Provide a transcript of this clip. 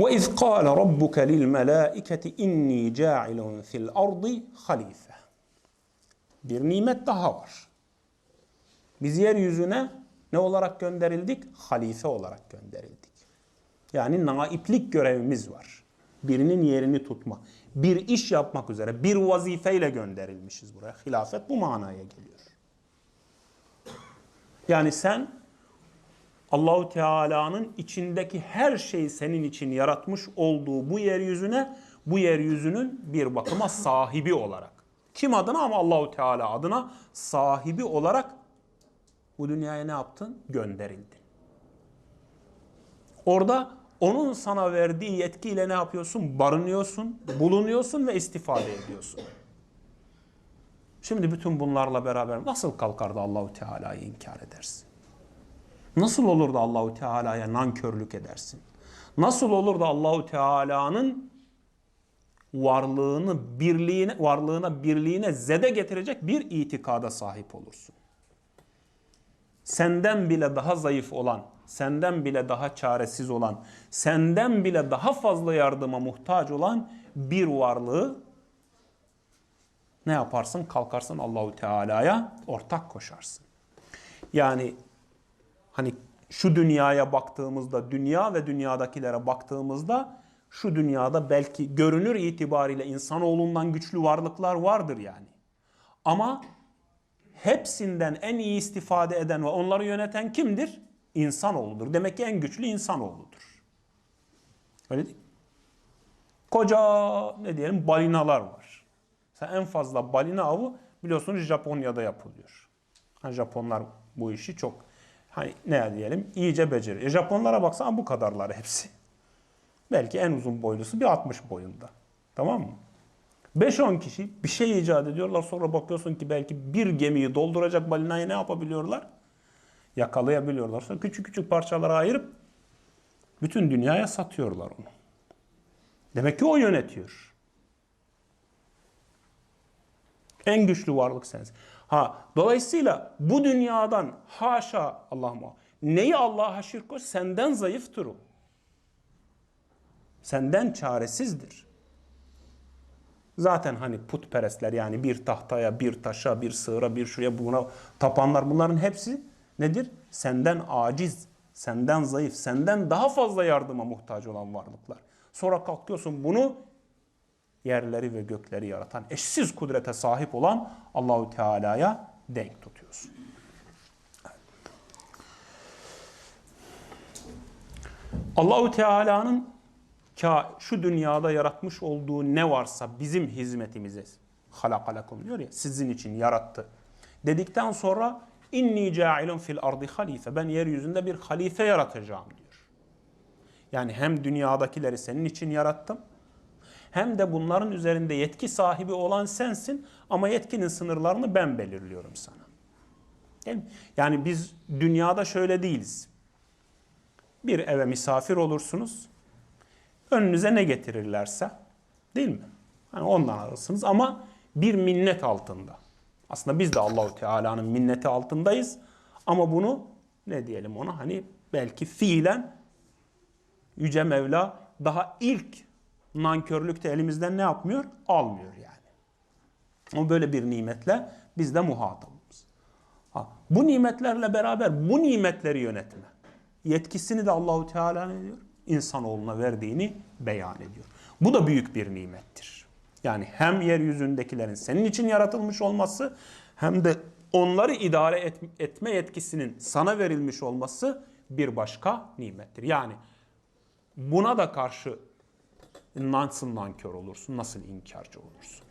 وَاِذْ قَالَ رَبُّكَ لِلْمَلَائِكَةِ اِنِّي جَاعِلٌ فِي الْأَرْضِ خَلِيفَةً Bir nimet daha var. Biz yeryüzüne ne olarak gönderildik? Halife olarak gönderildik. Yani naiplik görevimiz var. Birinin yerini tutma. Bir iş yapmak üzere bir vazifeyle gönderilmişiz buraya. Hilafet bu manaya geliyor. Yani sen Allahu Teala'nın içindeki her şeyi senin için yaratmış olduğu bu yeryüzüne bu yeryüzünün bir bakıma sahibi olarak. Kim adına ama Allahu Teala adına sahibi olarak bu dünyaya ne yaptın? Gönderildin. Orada onun sana verdiği yetkiyle ne yapıyorsun? Barınıyorsun, bulunuyorsun ve istifade ediyorsun. Şimdi bütün bunlarla beraber nasıl kalkar da Allahu Teala'yı inkar edersin? Nasıl olur da Allahu Teala'ya nankörlük edersin? Nasıl olur da Allahu Teala'nın varlığını birliğine varlığına birliğine zede getirecek bir itikada sahip olursun? Senden bile daha zayıf olan, senden bile daha çaresiz olan, senden bile daha fazla yardıma muhtaç olan bir varlığı ne yaparsın? Kalkarsın Allahu Teala'ya ortak koşarsın. Yani hani şu dünyaya baktığımızda, dünya ve dünyadakilere baktığımızda şu dünyada belki görünür itibariyle insanoğlundan güçlü varlıklar vardır yani. Ama hepsinden en iyi istifade eden ve onları yöneten kimdir? İnsanoğludur. Demek ki en güçlü insanoğludur. Öyle değil? Koca ne diyelim balinalar var. Sen en fazla balina avı biliyorsunuz Japonya'da yapılıyor. Japonlar bu işi çok hani ne diyelim iyice beceriyor. E Japonlara baksan bu kadarlar hepsi. Belki en uzun boylusu bir 60 boyunda. Tamam mı? 5-10 kişi bir şey icat ediyorlar. Sonra bakıyorsun ki belki bir gemiyi dolduracak balinayı ne yapabiliyorlar? Yakalayabiliyorlar. Sonra küçük küçük parçalara ayırıp bütün dünyaya satıyorlar onu. Demek ki o yönetiyor. En güçlü varlık sensin. Ha, dolayısıyla bu dünyadan haşa Allah'ıma neyi Allah'a şirk koş senden zayıftır o. Senden çaresizdir. Zaten hani putperestler yani bir tahtaya, bir taşa, bir sığıra, bir şuraya buna tapanlar bunların hepsi nedir? Senden aciz, senden zayıf, senden daha fazla yardıma muhtaç olan varlıklar. Sonra kalkıyorsun bunu yerleri ve gökleri yaratan, eşsiz kudrete sahip olan Allahu Teala'ya denk tutuyorsun. Allahu Teala'nın şu dünyada yaratmış olduğu ne varsa bizim hizmetimize halakalakum diyor ya sizin için yarattı. Dedikten sonra inni cailun fil ardı halife ben yeryüzünde bir halife yaratacağım diyor. Yani hem dünyadakileri senin için yarattım hem de bunların üzerinde yetki sahibi olan sensin ama yetkinin sınırlarını ben belirliyorum sana. Değil mi? Yani biz dünyada şöyle değiliz. Bir eve misafir olursunuz. Önünüze ne getirirlerse değil mi? Yani ondan alırsınız ama bir minnet altında. Aslında biz de Allahu Teala'nın minneti altındayız. Ama bunu ne diyelim ona hani belki fiilen Yüce Mevla daha ilk nankörlükte elimizden ne yapmıyor? Almıyor yani. Ama böyle bir nimetle biz de muhatabımız. Ha, bu nimetlerle beraber bu nimetleri yönetme yetkisini de Allahu Teala ne diyor? İnsanoğluna verdiğini beyan ediyor. Bu da büyük bir nimettir. Yani hem yeryüzündekilerin senin için yaratılmış olması hem de onları idare et, etme yetkisinin sana verilmiş olması bir başka nimettir. Yani buna da karşı nasıl nankör olursun, nasıl inkarcı olursun?